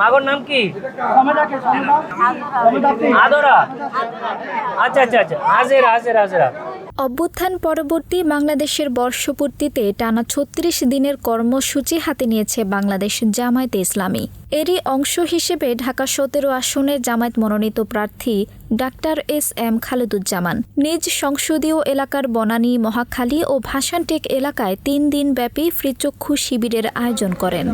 মাগর নাম কি? আদরা। আচ্ছা আচ্ছা আচ্ছা। হাজেরা হাজেরা হাজেরা। অভ্যুত্থান পরবর্তী বাংলাদেশের বর্ষপূর্তিতে টানা ছত্রিশ দিনের কর্মসূচি হাতে নিয়েছে বাংলাদেশ জামায়াতে ইসলামী। এরই অংশ হিসেবে ঢাকা সতেরো আসনে জামায়াত মনোনীত প্রার্থী ডাক্তার এস এম খালেদুজ্জামান। নিজ সংসদীয় এলাকার বনানী মহাখালী ও ভাসানটেক এলাকায় তিন দিন ব্যাপী ফ্রিচক্ষু শিবিরের আয়োজন করেন।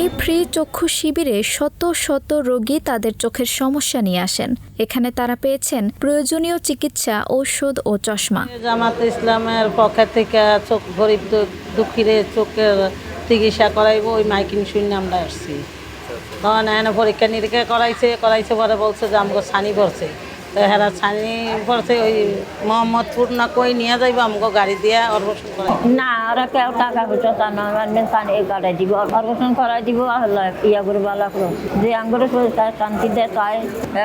এই ফ্রি চক্ষু শিবিরে শত শত রোগী তাদের চোখের সমস্যা নিয়ে আসেন। এখানে তারা পেয়েছেন প্রয়োজনীয় চিকিৎসা, ঔষধ ও চশমা। জামাত ইসলামের পক্ষ থেকে চোখ, গরিব দুঃখীরে চোখের চিকিৎসা করাইবো, ওই মাইকিং শুনে আমরা আসছি। তখন পরীক্ষা নিরীক্ষা করাইছে করাইছে পরে বলছে যে আমাকে ছানি পড়ছে। তো হেরা ছানি পড়ছে ওই মোহাম্মদপুর না কই নিয়ে যাইবো? আমাকে গাড়ি দিয়ে অপারেশন করাই না ওরা কেউ টাকা পয়সা তা না। পানি কাটাই দিব অপারেশন করাই দিব আল্লাহ ইয়া করে ভালো করো। যে আঙ্গুরে তার শান্তি দেয় তাই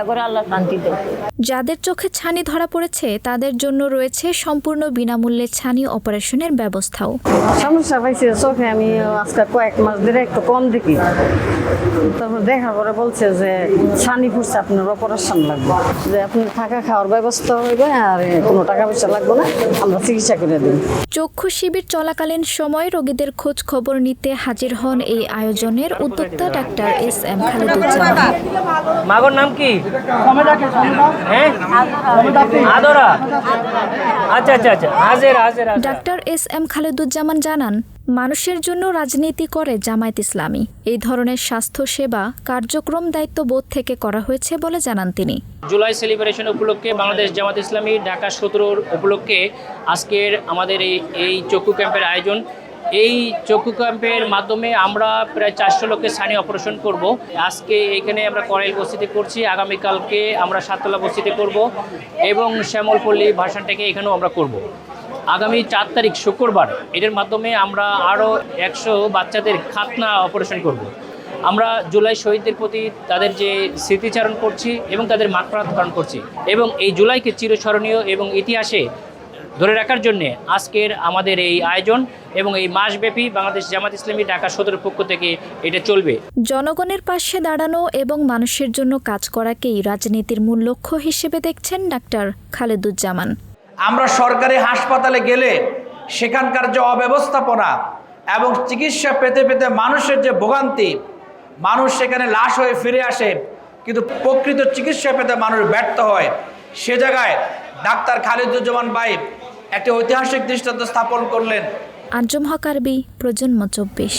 করে আল্লাহ শান্তি দেয় যাদের চোখে ছানি ধরা পড়েছে তাদের জন্য রয়েছে সম্পূর্ণ বিনামূল্যে ছানি অপারেশনের ব্যবস্থাও। সমস্যা পাইছে চোখে আমি আজকে কয়েক মাস ধরে একটু কম দেখি। তারপর দেখার পরে বলছে যে ছানি ফুটছে আপনার অপারেশন লাগবে। যে আপনার থাকা খাওয়ার ব্যবস্থা হইবে আর কোনো টাকা পয়সা লাগবে না আমরা চিকিৎসা করে দিই চক্ষু শিবির চলাকালীন সময় রোগীদের খোঁজ খবর নিতে হাজির হন এই আয়োজনের উদ্যোক্তা ডাক্তার এস এম খালেদুজ্জামান। মাগর নাম কি? হ্যাঁ? আদরা। আচ্ছা আচ্ছা আচ্ছা। Hajera Hajera. Doctor S M Khaleduzzaman জানান মানুষের জন্য রাজনীতি করে জামায়াত ইসলামী। এই ধরনের স্বাস্থ্য সেবা কার্যক্রম দায়িত্ববোধ থেকে করা হয়েছে বলে জানান তিনি। জুলাই সেলিব্রেশন উপলক্ষে বাংলাদেশ জামাত ইসলামী ঢাকা সতেরোর উপলক্ষে আজকের আমাদের এই এই চক্ষু ক্যাম্পের আয়োজন। এই চক্ষু ক্যাম্পের মাধ্যমে আমরা প্রায় চারশো লোকের স্থানীয় অপারেশন করব। আজকে এখানে আমরা করাইল বস্তিতে করছি, আগামীকালকে আমরা সাততলা বস্তিতে করব এবং শ্যামলপল্লী ভাষানটাকে এখানেও আমরা করব। আগামী চার তারিখ শুক্রবার, এটার মাধ্যমে আমরা আরও একশো বাচ্চাদের খাতনা অপারেশন করব। আমরা জুলাই শহীদদের প্রতি তাদের যে স্মৃতিচারণ করছি এবং তাদের মাকড়াতকরণ করছি এবং এই জুলাইকে চিরস্মরণীয় এবং ইতিহাসে ধরে রাখার জন্যে আজকের আমাদের এই আয়োজন এবং এই মাসব্যাপী বাংলাদেশ জামাত ইসলামী ঢাকা সদরের পক্ষ থেকে এটা চলবে জনগণের পাশে দাঁড়ানো এবং মানুষের জন্য কাজ করাকেই রাজনীতির মূল লক্ষ্য হিসেবে দেখছেন ডাক্তার খালেদুজ্জামান আমরা সরকারি হাসপাতালে গেলে সেখানকার যে অব্যবস্থাপনা এবং চিকিৎসা পেতে পেতে মানুষের যে ভোগান্তি, মানুষ সেখানে লাশ হয়ে ফিরে আসে, কিন্তু প্রকৃত চিকিৎসা পেতে মানুষ ব্যর্থ হয়। সে জায়গায় ডাক্তার খালিদুজ্জামান ভাই একটি ঐতিহাসিক দৃষ্টান্ত স্থাপন করলেন। আঞ্জুম হক আরবি, প্রজন্ম চব্বিশ।